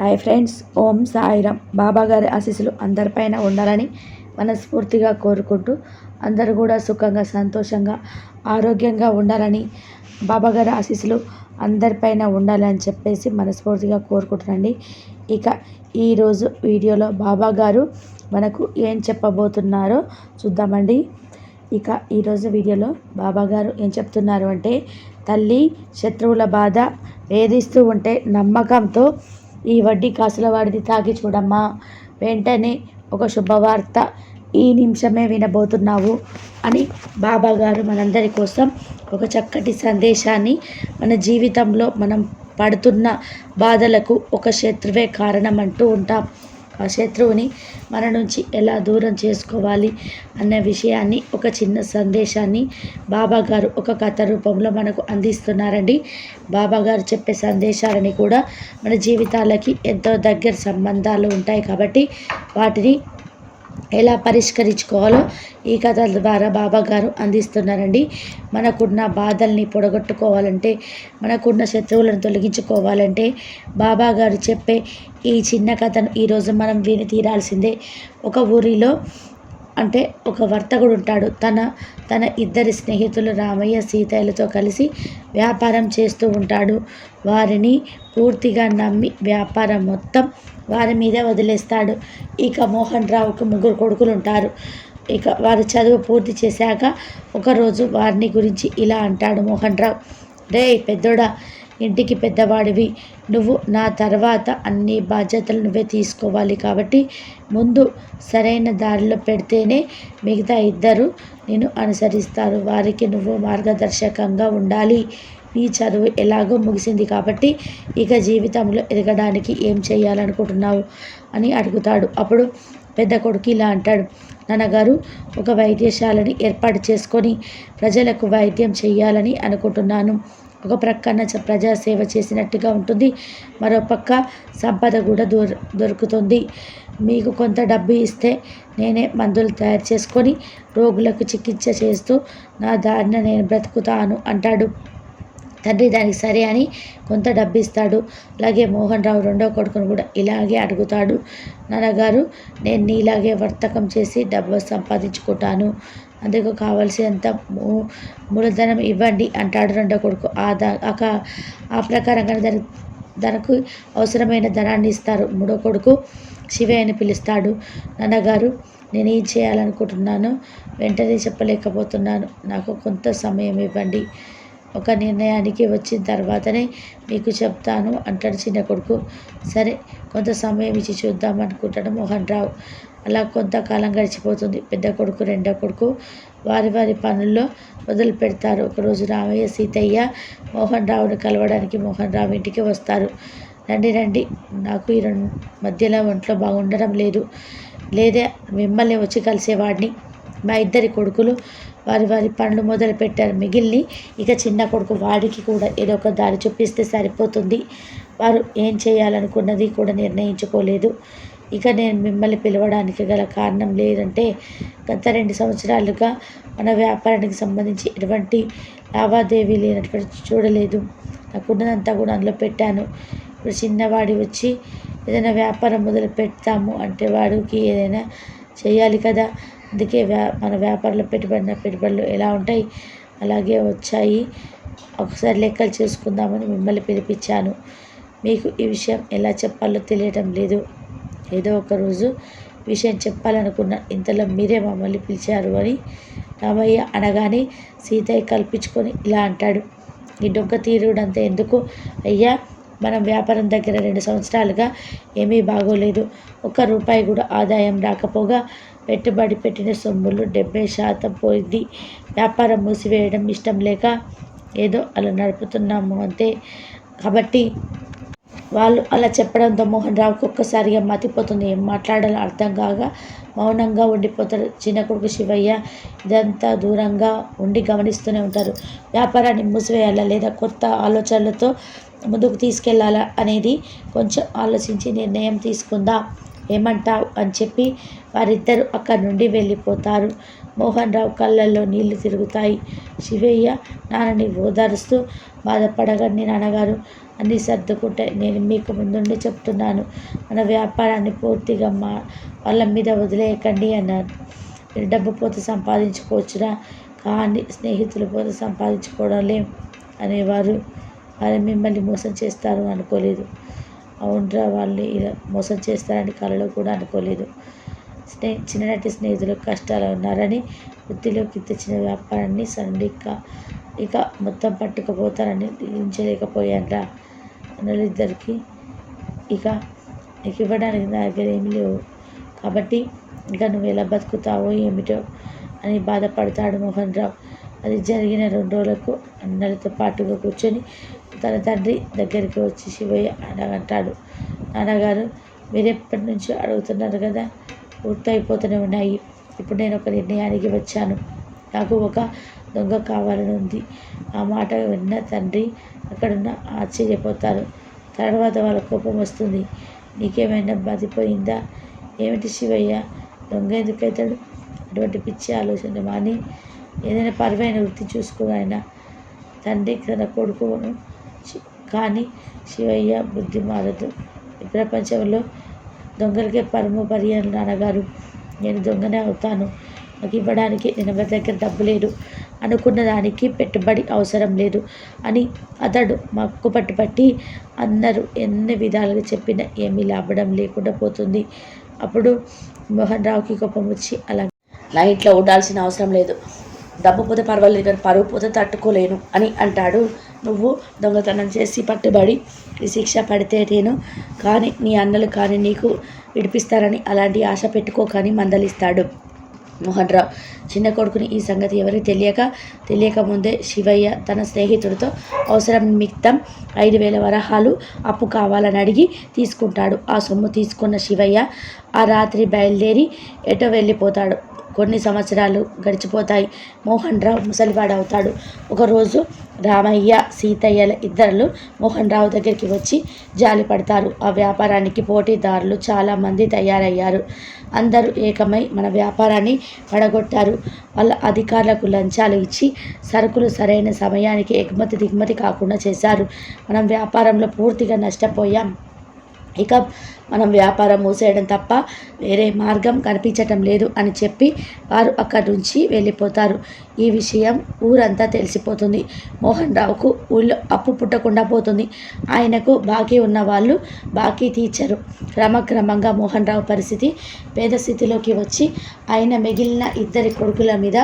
Hi friends Om Sairam. బాబా గారి ఆశీస్సులు అందరిపైన ఉండాలని మనస్ఫూర్తిగా కోరుకుంటూ అందరూ కూడా సుఖంగా సంతోషంగా ఆరోగ్యంగా ఉండాలని బాబా గారి ఆశీస్సులు అందరిపైన ఉండాలని చెప్పేసి మనస్ఫూర్తిగా కోరుకుంటున్నాండి ఇక ఈరోజు వీడియోలో బాబా గారు మనకు ఏం చెప్పబోతున్నారో చూద్దామండి. ఇక ఈరోజు వీడియోలో బాబా గారు ఏం చెప్తున్నారు అంటే తల్లి శత్రువుల బాధ వేధిస్తూ ఉంటే నమ్మకంతో ఈ వడ్డీ కాసుల వాడిది తాగి చూడమ్మా. వెంటనే ఒక శుభవార్త ఈ నిమిషమే వినబోతున్నావు అని బాబాగారు మనందరి కోసం ఒక చక్కటి సందేశాన్ని మన జీవితంలో మనం పడుతున్న బాధలకు ఒక శత్రువే కారణం అంటూ ఉంటాం. ఆ శత్రువుని మన నుంచి ఎలా దూరం చేసుకోవాలి అన్న విషయాన్ని ఒక చిన్న సందేశాన్ని బాబా గారు ఒక కథ రూపంలో మనకు అందిస్తున్నారండి. బాబా గారు చెప్పే సందేశాలని కూడా మన జీవితాలకి ఎంతో దగ్గర సంబంధాలు ఉంటాయి కాబట్టి వాటిని ఎలా పరిష్కరించుకోవాలో ఈ కథల ద్వారా బాబా గారు అందిస్తున్నారండి. మనకున్న బాధల్ని పొడగొట్టుకోవాలంటే మనకున్న శత్రువులను తొలగించుకోవాలంటే బాబా గారు చెప్పే ఈ చిన్న కథను ఈరోజు మనం విని తీరాల్సిందే. ఒక ఊరిలో అంటే ఒక వర్తకుడు ఉంటాడు. తన తన ఇద్దరి స్నేహితులు రామయ్య సీతయ్యలతో కలిసి వ్యాపారం చేస్తూ ఉంటాడు. వారిని పూర్తిగా నమ్మి వ్యాపారం మొత్తం వారి మీద వదిలేస్తాడు. ఇక మోహన్ రావుకు ముగ్గురు కొడుకులు ఉంటారు. ఇక వారి చదువు పూర్తి చేశాక ఒకరోజు వారిని గురించి ఇలా అంటాడు మోహన్ రావు. రే పెద్దోడా ఇంటికి పెద్దవాడివి. నువ్వు నా తర్వాత అన్ని బాధ్యతలు నువ్వే తీసుకోవాలి కాబట్టి ముందు సరైన దారిలో పెడితేనే మిగతా ఇద్దరు నేను అనుసరిస్తారు. వారికి నువ్వు మార్గదర్శకంగా ఉండాలి. నీ చదువు ఎలాగో ముగిసింది కాబట్టి ఇక జీవితంలో ఎదగడానికి ఏం చేయాలనుకుంటున్నావు అని అడుగుతాడు. అప్పుడు పెద్ద కొడుకు ఇలా అంటాడు. నాన్నగారు ఒక వైద్యశాలని ఏర్పాటు చేసుకొని ప్రజలకు వైద్యం చేయాలని అనుకుంటున్నాను. ఒక ప్రక్కన ప్రజాసేవ చేసినట్టుగా ఉంటుంది. మరో పక్క సంపద కూడా దొర దొరుకుతుంది. మీకు కొంత డబ్బు ఇస్తే నేనే మందులు తయారు చేసుకొని రోగులకు చికిత్స చేస్తూ నా దారిన నేను బ్రతుకుతాను అంటాడు. తండ్రి దానికి సరే అని కొంత డబ్బు ఇస్తాడు. అలాగే మోహన్ రావు రెండో కొడుకును కూడా ఇలాగే అడుగుతాడు. నాన్నగారు నేను నీలాగే వర్తకం చేసి డబ్బు సంపాదించుకుంటాను. అందుకు కావలసినంత మూ మూలధనం ఇవ్వండి అంటాడు రెండో కొడుకు. ఆ దా ఆ ప్రకారంగా దాని తనకు అవసరమైన ధనాన్ని ఇస్తారు. మూడో కొడుకు శివయ్యని పిలుస్తాడు. నాన్నగారు నేను ఏం చేయాలనుకుంటున్నాను వెంటనే చెప్పలేకపోతున్నాను. నాకు కొంత సమయం ఇవ్వండి. ఒక నిర్ణయానికి వచ్చిన తర్వాతనే మీకు చెప్తాను అంటాడు చిన్న కొడుకు. సరే కొంత సమయం ఇచ్చి చూద్దాం అనుకుంటాడు మోహన్ రావు. అలా కొంతకాలం గడిచిపోతుంది. పెద్ద కొడుకు రెండో కొడుకు వారి వారి పనుల్లో మొదలు పెడతారు. ఒకరోజు రామయ్య సీతయ్య మోహన్ రావుని కలవడానికి మోహన్ రావు ఇంటికి వస్తారు. రండి రండి. నాకు ఈ రెండు మధ్యలో ఒంట్లో బాగుండడం లేదు. లేదే మిమ్మల్ని వచ్చి కలిసేవాడిని. మా ఇద్దరి కొడుకులు వారి వారి పనులు మొదలు పెట్టారు. మిగిలిని ఇక చిన్న కొడుకు వాడికి కూడా ఏదో ఒక దారి చూపిస్తే సరిపోతుంది. వారు ఏం చేయాలనుకున్నది కూడా నిర్ణయించుకోలేదు. ఇక నేను మిమ్మల్ని పిలవడానికి గల కారణం లేదంటే గత రెండు సంవత్సరాలుగా మన వ్యాపారానికి సంబంధించి ఎటువంటి లావాదేవీ లేనటువంటి చూడలేదు. నాకున్నదంతా కూడా అందులో పెట్టాను. ఇప్పుడు చిన్నవాడి వచ్చి ఏదైనా వ్యాపారం మొదలు పెడతాము అంటే వాడికి ఏదైనా చేయాలి కదా. అందుకే వ్యా మన వ్యాపారంలో పెట్టుబడిన పెట్టుబడులు ఎలా ఉంటాయి అలాగే వచ్చాయి. ఒకసారి లెక్కలు చేసుకుందామని మిమ్మల్ని పిలిపించాను. మీకు ఈ విషయం ఎలా చెప్పాలో తెలియటం లేదు. ఏదో ఒకరోజు విషయం చెప్పాలనుకున్న ఇంతలో మీరే మమ్మల్ని పిలిచారు అని రామయ్య అనగానే సీతయ్య కల్పించుకొని ఇలా అంటాడు. ఈ డొంక తీరుడంతా ఎందుకు? అయ్యా మనం వ్యాపారం దగ్గర రెండు సంవత్సరాలుగా ఏమీ బాగోలేదు. ఒక్క రూపాయి కూడా ఆదాయం రాకపోగా పెట్టుబడి పెట్టిన సొమ్ములు డెబ్బై శాతం పోయింది. వ్యాపారం మూసివేయడం ఇష్టం లేక ఏదో అలా నడుపుతున్నాము అంతే. కాబట్టి వాళ్ళు అలా చెప్పడంతో మోహన్ రావుకి ఒక్కసారిగా మతిపోతుంది. ఏం మాట్లాడాలో అర్థం కాగా మౌనంగా ఉండిపోతారు చిన్న కొడుకు శివయ్య. ఇదంతా దూరంగా ఉండి గమనిస్తూనే ఉంటారు. వ్యాపారాన్ని మూసివేయాలా లేదా కొత్త ఆలోచనలతో ముందుకు తీసుకెళ్ళాలా అనేది కొంచెం ఆలోచించి నిర్ణయం తీసుకుందా. ఏమంటావు అని చెప్పి వారిద్దరూ అక్కడి నుండి వెళ్ళిపోతారు మోహన్ రావు కళ్ళల్లో నీళ్ళు తిరుగుతాయి. శివయ్య నాన్నని ఓదారుస్తూ బాధపడకండి నాన్నగారు. అన్నీ సర్దుకుంటాయి. నేను మీకు ముందుండి చెప్తున్నాను. మన వ్యాపారాన్ని పూర్తిగా మా వాళ్ళ మీద వదిలేయకండి అన్నారు. మీరు డబ్బు పోతే సంపాదించుకోవచ్చురా కానీ స్నేహితులు పోతే సంపాదించుకోవడంలే అనేవారు. వారు మిమ్మల్ని మోసం చేస్తారు అనుకోలేదు. అవునరా వాళ్ళు ఇలా మోసం చేస్తారని కళలో కూడా అనుకోలేదు. స్నే చిన్ననాటి స్నేహితులు కష్టాలు ఉన్నారని వృత్తిలోకి తెచ్చిన వ్యాపారాన్ని సడన్గా ఇక మొత్తం పట్టుకుపోతారని ఊహించలేకపోయానురా అన్నలిద్దరికి ఇక నీకు ఇవ్వడానికి నా దగ్గర ఏమి లేవు. కాబట్టి ఇక నువ్వు ఎలా బతుకుతావో ఏమిటో అని బాధపడతాడు మోహన్ రావు. అది జరిగిన రెండు రోజులకు అన్నలతో పాటుగా కూర్చొని తన తండ్రి దగ్గరికి వచ్చి శివయ్య అంటాడు. నాన్నగారు మీరెప్పటి నుంచో అడుగుతున్నారు కదా పూర్తయిపోతూనే ఉన్నాయి. ఇప్పుడు నేను ఒక నిర్ణయానికి వచ్చాను. నాకు ఒక దొంగ కావాలని ఉంది. ఆ మాట విన్న తండ్రి అక్కడున్న ఆశ్చర్యపోతారు. తర్వాత వాళ్ళ కోపం వస్తుంది. నీకేమైనా బతిపోయిందా ఏమిటి శివయ్య దొంగ ఎందుకైతాడు? అటువంటి పిచ్చి ఆలోచన మాని ఏదైనా పరువైన వృత్తి చూసుకో తండ్రి తన కొడుకును కానీ శివయ్య బుద్ధి మారదు. ఈ ప్రపంచంలో దొంగలకే పరమ పర్యాలు నాన్నగారు. నేను దొంగనే అవుతాను. నాకు ఇవ్వడానికి నేనెవరి దగ్గర డబ్బు లేదు. అనుకున్న దానికి పెట్టుబడి అవసరం లేదు అని అతడు మక్కు పట్టుబట్టి అందరూ ఎన్ని విధాలుగా చెప్పినా ఏమీ లాభడం లేకుండా పోతుంది. అప్పుడు మోహన్ రావుకి కోపం వచ్చి అలా నా ఇంట్లో ఉండాల్సిన అవసరం లేదు. డబ్బు పోతే పర్వాలేదు కానీ పరువు పోతే తట్టుకోలేను అని అంటాడు. నువ్వు దొంగతనం చేసి పట్టుబడి ఈ శిక్ష పడితే నేను కానీ నీ అన్నలు కానీ నీకు విడిపిస్తారని అలాంటి ఆశ పెట్టుకోకని మందలిస్తాడు మోహన్ రావు. చిన్న కొడుకుని ఈ సంగతి ఎవరికి తెలియక తెలియకముందే శివయ్య తన స్నేహితుడితో అవసరం నిమిత్తం ఐదు వేల వరహాలు అప్పు కావాలని అడిగి తీసుకుంటాడు. ఆ సొమ్ము తీసుకున్న శివయ్య ఆ రాత్రి బయలుదేరి ఎటో వెళ్ళిపోతాడు. కొన్ని సంవత్సరాలు గడిచిపోతాయి. మోహన్ రావు ముసలివాడవుతాడు. ఒకరోజు రామయ్య, సీతయ్యల ఇద్దరు మోహన్ రావు దగ్గరికి వచ్చి జాలి పడతారు ఆ వ్యాపారానికి పోటీదారులు చాలామంది తయారయ్యారు. అందరూ ఏకమై మన వ్యాపారాన్ని పడగొట్టారు. వాళ్ళ అధికారులకు లంచాలు ఇచ్చి సరుకులు సరైన సమయానికి ఎగుమతి దిగుమతి కాకుండా చేశారు. మనం వ్యాపారంలో పూర్తిగా నష్టపోయాం. ఇక మనం వ్యాపారం మూసేయడం తప్ప వేరే మార్గం కనిపించటం లేదు అని చెప్పి వారు అక్కడి నుంచి వెళ్ళిపోతారు. ఈ విషయం ఊరంతా తెలిసిపోతుంది. మోహన్ రావుకు ఊళ్ళో అప్పు పుట్టకుండా పోతుంది. ఆయనకు బాకీ ఉన్న వాళ్ళు బాకీ తీర్చరు. క్రమక్రమంగా మోహన్ రావు పరిస్థితి పేద స్థితిలోకి వచ్చి ఆయన మిగిలిన ఇద్దరి కొడుకుల మీద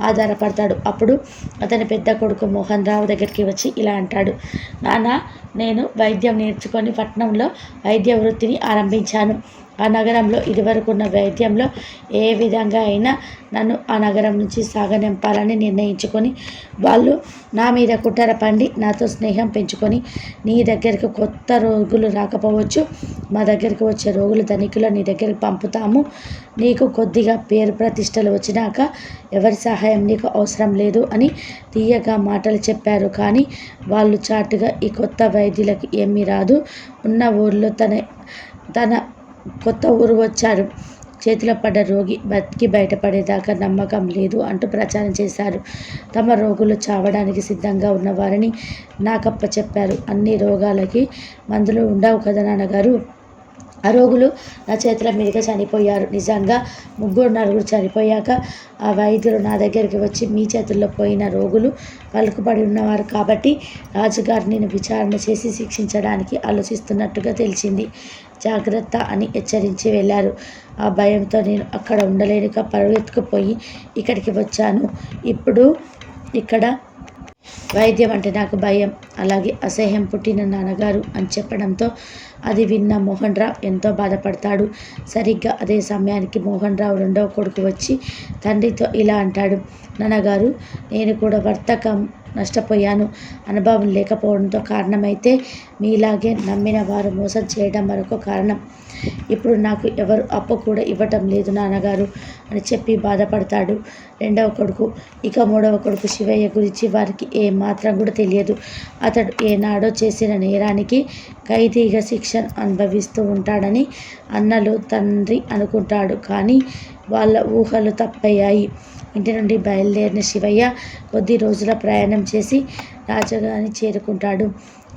ఆధారపడతాడు. అప్పుడు అతని పెద్ద కొడుకు మోహన్ రావు దగ్గరికి వచ్చి ఇలా అంటాడు. నాన్న నేను వైద్యం నేర్చుకొని పట్నంలో వైద్య వృత్తిని ఆరంభించాను. ఆ నగరంలో ఇదివరకున్న వైద్యంలో ఏ విధంగా అయినా నన్ను ఆ నగరం నుంచి సాగనింపాలని నిర్ణయించుకొని వాళ్ళు నా మీద కుట్ర పండి నాతో స్నేహం పెంచుకొని నీ దగ్గరకు కొత్త రోగులు రాకపోవచ్చు. మా దగ్గరకు వచ్చే రోగులు ధనికులు నీ దగ్గరకు పంపుతాము. నీకు కొద్దిగా పేరు ప్రతిష్టలు వచ్చినాక ఎవరి సహాయం నీకు అవసరం లేదు అని తీయగా మాటలు చెప్పారు. కానీ వాళ్ళు చాటుగా ఈ కొత్త వైద్యులకి ఏమీ రాదు. ఉన్న ఊర్లో తన తన కొత్త ఊరు వచ్చారు. చేతిలో పడ్డ రోగి బతికి బయటపడేదాకా నమ్మకం లేదు అంటూ ప్రచారం చేశారు. తమ రోగులు చావడానికి సిద్ధంగా ఉన్నవారిని నాకప్పచెప్పారు. అన్ని రోగాలకి మందులు ఉండవు కదా నాన్నగారు. ఆ రోగులు నా చేతుల మీదుగా చనిపోయారు. నిజంగా ముగ్గురు నలుగురు చనిపోయాక ఆ వైద్యులు నా దగ్గరికి వచ్చి మీ చేతుల్లో పోయిన రోగులు పలుకుబడి ఉన్నవారు కాబట్టి రాజుగారు నేను విచారణ చేసి శిక్షించడానికి ఆలోచిస్తున్నట్టుగా తెలిసింది. జాగ్రత్త అని హెచ్చరించి వెళ్ళారు. ఆ భయంతో నేను అక్కడ ఉండలేనుక పరుగెత్తుకుపోయి ఇక్కడికి వచ్చాను. ఇప్పుడు ఇక్కడ వైద్యం అంటే నాకు భయం. అలాగే అసహ్యం పుట్టిన నాన్నగారు అని చెప్పడంతో అది విన్న మోహన్ రావు ఎంతో బాధపడతాడు. సరిగ్గా అదే సమయానికి మోహన్ రావు రెండవ కొడుకు వచ్చి తండ్రితో ఇలా అంటాడు. నాన్నగారు నేను కూడా వర్తకం నష్టపోయాను. అనుభవం లేకపోవడంతో కారణమైతే మీలాగే నమ్మిన వారు మోసం చేయడం మరొక కారణం. ఇప్పుడు నాకు ఎవరు అప్పు కూడా ఇవ్వటం లేదు నాన్నగారు అని చెప్పి బాధపడతాడు రెండవ కొడుకు. ఇక మూడవ కొడుకు శివయ్య గురించి వారికి ఏ మాత్రం కూడా తెలియదు. అతడు ఏనాడో చేసిన నేరానికి ఖైదీగా శిక్ష అనుభవిస్తూ ఉంటాడని అన్నలు తండ్రి అనుకుంటాడు. కానీ వాళ్ళ ఊహలు తప్పయ్యాయి ఇంటి నుండి బయలుదేరిన శివయ్య కొద్ది రోజుల ప్రయాణం చేసి రాజగారిని చేరుకుంటాడు.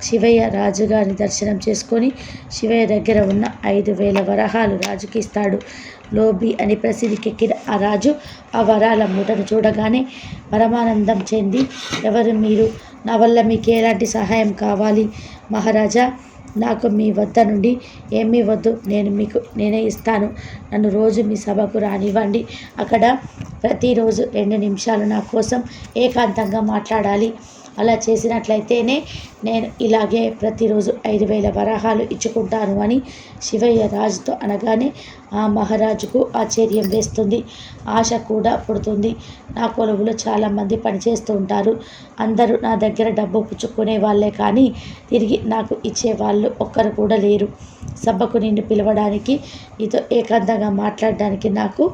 శివయ్య రాజుగారిని దర్శనం చేసుకొని శివయ్య దగ్గర ఉన్న ఐదు వేల వరహాలు రాజుకి ఇస్తాడు. లోబి అని ప్రసిద్ధికెక్కిన ఆ రాజు ఆ వరాల మూటను చూడగానే పరమానందం చెంది ఎవరు మీరు? నా వల్ల మీకు ఎలాంటి సహాయం కావాలి? మహారాజా నాకు మీ వద్ద నుండి ఏమీ వద్దు. నేను మీకు నేనే ఇస్తాను. నన్ను రోజు మీ సభకు రానివ్వండి. అక్కడ ప్రతిరోజు రెండు నిమిషాలు నా కోసం ఏకాంతంగా మాట్లాడాలి. అలా చేసినట్లయితేనే నేను ఇలాగే ప్రతిరోజు ఐదు వేల వరాహాలు ఇచ్చుకుంటాను అని శివయ్య రాజుతో అనగానే ఆ మహారాజుకు ఆశ్చర్యం వేస్తుంది. ఆశ కూడా పుడుతుంది. నా కొలువులో చాలామంది పనిచేస్తూ ఉంటారు. అందరూ నా దగ్గర డబ్బు పుచ్చుకునే వాళ్ళే కానీ తిరిగి నాకు ఇచ్చే వాళ్ళు ఒక్కరు కూడా లేరు. సభకు నిన్ను పిలవడానికి నీతో ఏకాంతంగా మాట్లాడడానికి నాకు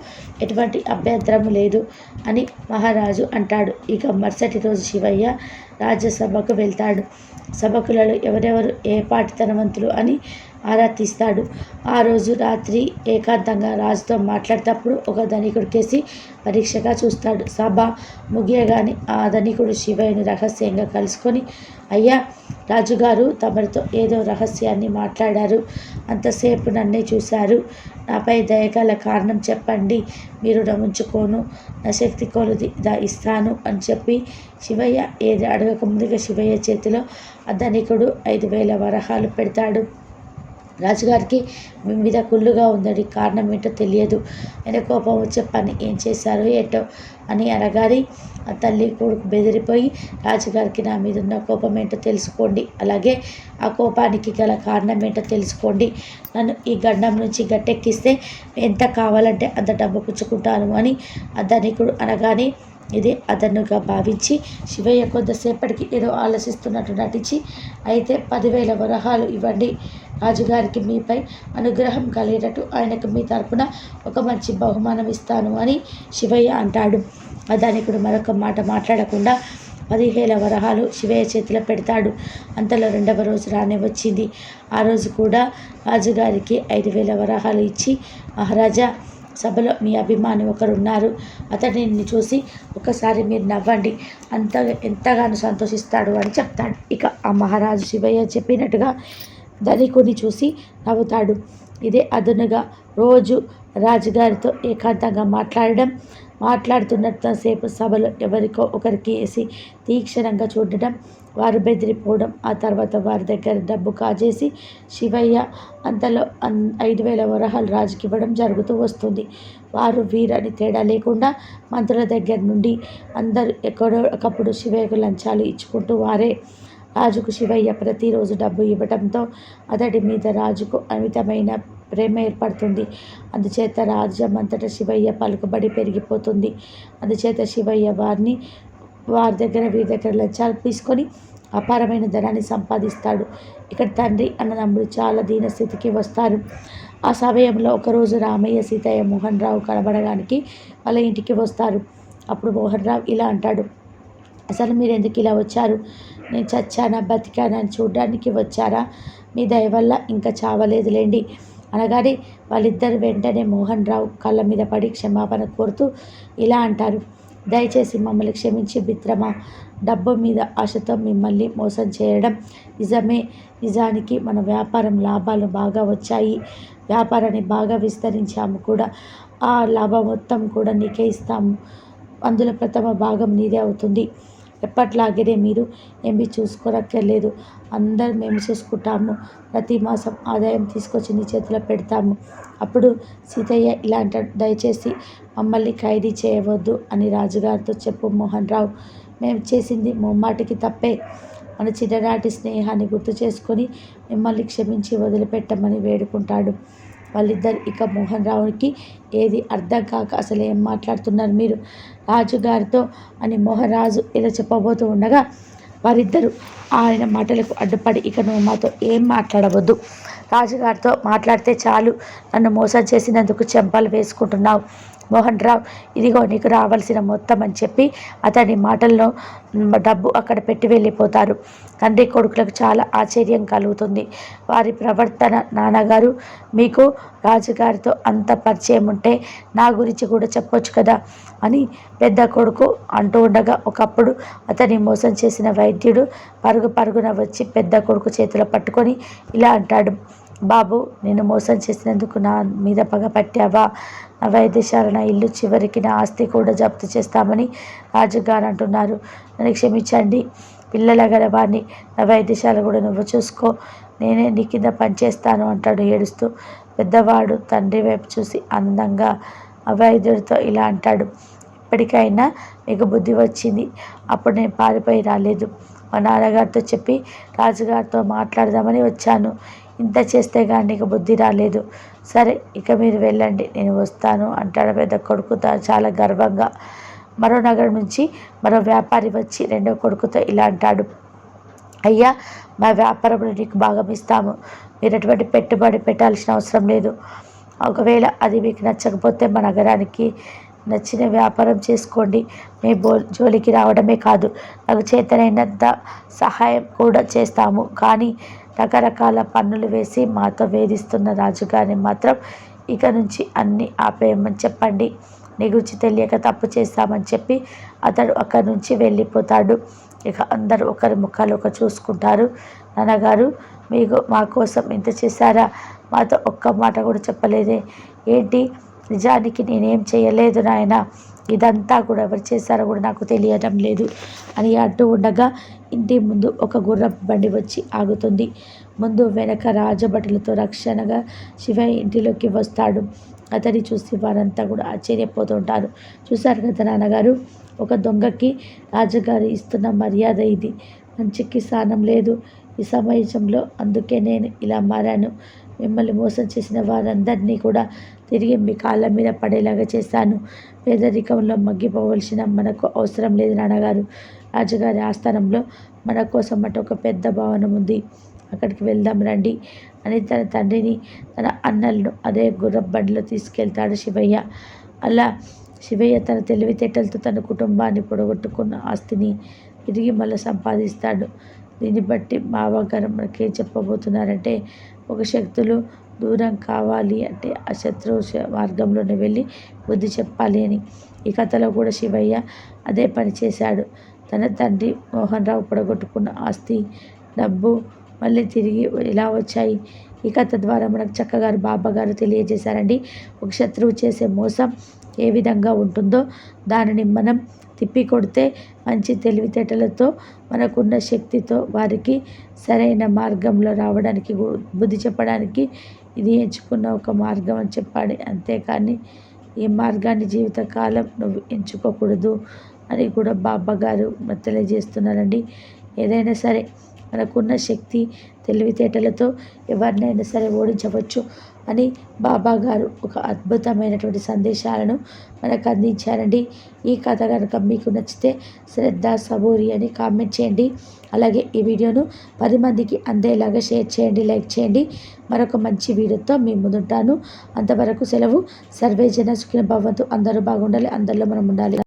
ఎటువంటి అభ్యంతరం లేదు అని మహారాజు అంటాడు. ఇక మరుసటి రోజు శివయ్య రాజ్యసభకు వెళ్తాడు. సభకులలో ఎవరెవరు ఏ పాటితనవంతులు అని ఆరా తీస్తాడు ఆ రోజు రాత్రి ఏకాంతంగా రాజుతో మాట్లాడేటప్పుడు ఒక ధనికుడు కేసి పరీక్షగా చూస్తాడు. సభ ముగియగానే ఆ ధనికుడు శివయ్యని రహస్యంగా కలుసుకొని అయ్యా రాజుగారు తమరితో ఏదో రహస్యాన్ని మాట్లాడారు. అంతసేపు నన్నే చూశారు. నాపై దయగల కారణం చెప్పండి. మీరు ఉంచుకోను నా శక్తి కొలది దా ఇస్తాను అని చెప్పి శివయ్య ఏది అడగక ముందుగా శివయ్య చేతిలో ఆ ధనికుడు ఐదు వేల వరహాలు పెడతాడు. రాజుగారికి మీ మీద కుళ్ళుగా ఉందని కారణం ఏంటో తెలియదు. ఆయన కోపం వచ్చే పని ఏం చేశారో ఏంటో అని అనగాని ఆ తల్లి కొడుకు బెదిరిపోయి రాజుగారికి నా మీద ఉన్న కోపం ఏంటో తెలుసుకోండి. అలాగే ఆ కోపానికి గల కారణం ఏంటో తెలుసుకోండి. నన్ను ఈ గండం నుంచి గట్టెక్కిస్తే ఎంత కావాలంటే అంత డబ్బు పుచ్చుకుంటాను అని ఆ అనగానే ఇది అదనుగా భావించి శివయ్య కొంతసేపటికి ఏదో ఆలోచిస్తున్నట్టు నటించి అయితే పదివేల వరహాలు ఇవ్వండి. రాజుగారికి మీపై అనుగ్రహం కలిగేటట్టు ఆయనకు మీ తరపున ఒక మంచి బహుమానం ఇస్తాను అని శివయ్య అంటాడు. అదానికుడు మరొక మాట మాట్లాడకుండా పదిహేల వరహాలు శివయ్య చేతిలో పెడతాడు. అంతలో రెండవ రోజు రానే వచ్చింది. ఆ రోజు కూడా రాజుగారికి ఐదు వేల వరహాలు ఇచ్చి మహారాజా సభలో మీ అభిమాని ఒకరు ఉన్నారు అతడిని చూసి ఒకసారి మీరు నవ్వండి. అంత ఎంతగానో సంతోషిస్తాడు అని చెప్తాడు. ఇక ఆ మహారాజు శివయ్య చెప్పినట్టుగా ధనికుని చూసి నవ్వుతాడు. ఇదే అదునుగా రోజు రాజుగారితో ఏకాంతంగా మాట్లాడడం. మాట్లాడుతున్నంతసేపు సభలో ఎవరికో ఒకరికి వేసి తీక్షణంగా చూడడం వారు బెదిరిపోవడం ఆ తర్వాత వారి దగ్గర డబ్బు కాజేసి శివయ్య అంతలో అన్ ఐదు వేల వరహాలు రాజుకి ఇవ్వడం జరుగుతూ వస్తుంది. వారు వీరని తేడా లేకుండా మంత్రుల దగ్గర నుండి అందరూ ఎక్కడో ఒకప్పుడు శివయ్యకు లంచాలు ఇచ్చుకుంటూ వారే రాజుకు శివయ్య ప్రతిరోజు డబ్బు ఇవ్వడంతో అతడి మీద రాజుకు అమితమైన ప్రేమ ఏర్పడుతుంది. అందుచేత రాజ్యమంతటా శివయ్య పలుకుబడి పెరిగిపోతుంది. అందుచేత శివయ్య వారిని వారి దగ్గర వీరి దగ్గర లంచాలు తీసుకొని అపారమైన ధనాన్ని సంపాదిస్తాడు. ఇక్కడ తండ్రి అన్నదమ్ముడు చాలా దీనస్థితికి వస్తారు. ఆ సమయంలో ఒకరోజు రామయ్య సీతయ్య మోహన్ రావు కనబడడానికి వాళ్ళ ఇంటికి వస్తారు. అప్పుడు మోహన్ రావు ఇలా అంటాడు అసలు మీరు ఎందుకు ఇలా వచ్చారు? నేను చచ్చానా బతికానా అని చూడడానికి వచ్చారా? మీ దయ వల్ల ఇంకా చావలేదులేండి. అనగానే వాళ్ళిద్దరు వెంటనే మోహన్ రావు కళ్ళ మీద పడి క్షమాపణ కోరుతూ ఇలా అంటారు. దయచేసి మమ్మల్ని క్షమించి మిత్రమా డబ్బు మీద ఆశతో మిమ్మల్ని మోసం చేయడం నిజమే. నిజానికి మన వ్యాపారం లాభాలు బాగా వచ్చాయి. వ్యాపారాన్ని బాగా విస్తరించాము కూడా. ఆ లాభం మొత్తం కూడా నీకే ఇస్తాము. అందులో ప్రథమ భాగం నీదే అవుతుంది. ఎప్పట్లాగే మీరు ఏమి చూసుకోనక్కర్లేదు అందరు మేము చూసుకుంటాము. ప్రతి మాసం ఆదాయం తీసుకొచ్చి నీ చేతిలో పెడతాము. అప్పుడు సీతయ్య ఇలా అంటాడు దయచేసి మమ్మల్ని ఖైదీ చేయవద్దు అని రాజుగారితో చెప్పు మోహన్ రావు మేము చేసింది ముమ్మాటికి తప్పే. మన చిన్ననాటి స్నేహాన్ని గుర్తు చేసుకొని మిమ్మల్ని క్షమించి వదిలిపెట్టమని వేడుకుంటాడు. వాళ్ళిద్దరు ఇక మోహన్ రావుకి ఏది అర్థం కాక అసలు ఏం మాట్లాడుతున్నారు మీరు? రాజుగారితో అని మోహన్ రాజు ఇలా చెప్పబోతూ ఉండగా వారిద్దరూ ఆయన మాటలకు అడ్డుపడి ఇక నువ్వు మాతో ఏం మాట్లాడవద్దు. రాజుగారితో మాట్లాడితే చాలు. నన్ను మోసం చేసినందుకు చెంపలు వేసుకుంటున్నావు. మోహన్ రావు ఇదిగో నీకు రావాల్సిన మొత్తం అని చెప్పి అతని మాటల్లో డబ్బు అక్కడ పెట్టి వెళ్ళిపోతారు. తండ్రి కొడుకులకు చాలా ఆశ్చర్యం కలుగుతుంది. వారి ప్రవర్తన నాన్నగారు మీకు రాజుగారితో అంత పరిచయం ఉంటే నా గురించి కూడా చెప్పొచ్చు కదా అని పెద్ద కొడుకు అంటూ ఉండగా ఒకప్పుడు అతని మోసం చేసిన వైద్యుడు పరుగు పరుగున వచ్చి పెద్ద కొడుకు చేతిలో పట్టుకొని ఇలా అంటాడు బాబు నేను మోసం చేసినందుకు నా మీద పగ పట్టావా? నా వైద్యశాల నా ఇల్లు చివరికి నా ఆస్తి కూడా జప్తు చేస్తామని రాజుగారు అంటున్నారు. నన్ను క్షమించండి. పిల్లల గల వారిని నా వైద్యశాల కూడా నువ్వు చూసుకో. నేనే నీ కింద పనిచేస్తాను అంటాడు ఏడుస్తూ. పెద్దవాడు తండ్రి వైపు చూసి అందంగా ఆ వైద్యుడితో ఇలా అంటాడు. ఇప్పటికైనా మీకు బుద్ధి వచ్చింది. అప్పుడు నేను పారిపోయి రాలేదు. మా నాన్నగారితో చెప్పి రాజుగారితో మాట్లాడదామని వచ్చాను. ఇంత చేస్తే కానీ నీకు బుద్ధి రాలేదు. సరే ఇక మీరు వెళ్ళండి నేను వస్తాను అంటాడు పెద్ద కొడుకు చాలా గర్వంగా. మరో నగరం నుంచి మరో వ్యాపారి వచ్చి రెండో కొడుకుతో ఇలా అంటాడు. అయ్యా మా వ్యాపారంలో నీకు భాగం ఇస్తాము. మీరు ఎటువంటి పెట్టుబడి పెట్టాల్సిన అవసరం లేదు. ఒకవేళ అది మీకు నచ్చకపోతే మా నగరానికి నచ్చిన వ్యాపారం చేసుకోండి. మీ బో జోలికి రావడమే కాదు నాకు చేతనైనంత సహాయం కూడా చేస్తాము. కానీ రకరకాల పన్నులు వేసి మాతో వేధిస్తున్న రాజుగారిని మాత్రం ఇక నుంచి అన్నీ ఆపేయమని చెప్పండి. నీ గురించి తెలియక తప్పు చేస్తామని చెప్పి అతడు అక్కడి నుంచి వెళ్ళిపోతాడు. ఇక అందరూ ఒకరి ముఖాలు ఒక చూసుకుంటారు. నాన్నగారు మీకు మా కోసం ఇంత చేశారా? మాతో ఒక్క మాట కూడా చెప్పలేదే. ఏంటి? నిజానికి నేనేం చేయలేదు నాయన. ఇదంతా కూడా ఎవరు చేశారో కూడా నాకు తెలియటం లేదు అని అంటూ ఉండగా ఇంటి ముందు ఒక గుర్రం బండి వచ్చి ఆగుతుంది. ముందు వెనక రాజభటులతో రక్షణగా శివ ఇంటిలోకి వస్తాడు. అతని చూసి వారంతా కూడా ఆశ్చర్యపోతుంటారు. చూశారు కదా నాన్నగారు ఒక దొంగకి రాజుగారు ఇస్తున్న మర్యాద ఇది. మంచికి స్థానం లేదు. ఈ సమాజంలో అందుకే నేను ఇలా మారాను. మిమ్మల్ని మోసం చేసిన వారందరినీ కూడా తిరిగి మీ కాళ్ళ మీద పడేలాగా చేశాను. పేదరికంలో మగ్గిపోవలసిన మనకు అవసరం లేదు నాన్నగారు. రాజుగారి ఆస్థానంలో మన కోసం అటు ఒక పెద్ద భవనం ఉంది. అక్కడికి వెళ్దాం రండి అని తన తండ్రిని తన అన్నలను అదే గుర్రపు బండిలో తీసుకెళ్తాడు శివయ్య. అలా శివయ్య తన తెలివితేటలతో తన కుటుంబాన్ని పొడగొట్టుకున్న ఆస్తిని తిరిగి మళ్ళీ సంపాదిస్తాడు. దీన్ని బట్టి మావగారు మనకి ఏం చెప్పబోతున్నారంటే ఒక శక్తులు దూరం కావాలి అంటే ఆ శత్రువు మార్గంలోనే వెళ్ళి బుద్ధి చెప్పాలి అని ఈ కథలో కూడా శివయ్య అదే పని చేశాడు. తన తండ్రి మోహన్ రావు పొడగొట్టుకున్న ఆస్తి డబ్బు మళ్ళీ తిరిగి ఇలా వచ్చాయి. ఈ కథ ద్వారా మనకు చక్కగారు బాబా గారు తెలియజేశారండి. ఒక శత్రువు చేసే మోసం ఏ విధంగా ఉంటుందో దానిని మనం తిప్పి కొడితే మంచి తెలివితేటలతో మనకున్న శక్తితో వారికి సరైన మార్గంలో రావడానికి బుద్ధి చెప్పడానికి ఇది ఎంచుకున్న ఒక మార్గం అని చెప్పాడు అంతేకాని ఈ మార్గాన్ని జీవితకాలం నువ్వు ఎంచుకోకూడదు అని కూడా బాబా గారు తెలియజేస్తున్నారండి. ఏదైనా సరే మనకున్న శక్తి తెలివితేటలతో ఎవరినైనా సరే ఓడించవచ్చు అని బాబా గారు ఒక అద్భుతమైనటువంటి సందేశాలను మనకు అందించారండి. ఈ కథ కనుక మీకు నచ్చితే శ్రద్ధ సబూరి అని కామెంట్ చేయండి. అలాగే ఈ వీడియోను పది మందికి అందేలాగా షేర్ చేయండి లైక్ చేయండి. మరొక మంచి వీడియోతో మీ ముందుంటాను. అంతవరకు సెలవు. సర్వే జన సుఖిన భవంతు. అందరూ బాగుండాలి. అందరిలో మనం ఉండాలి.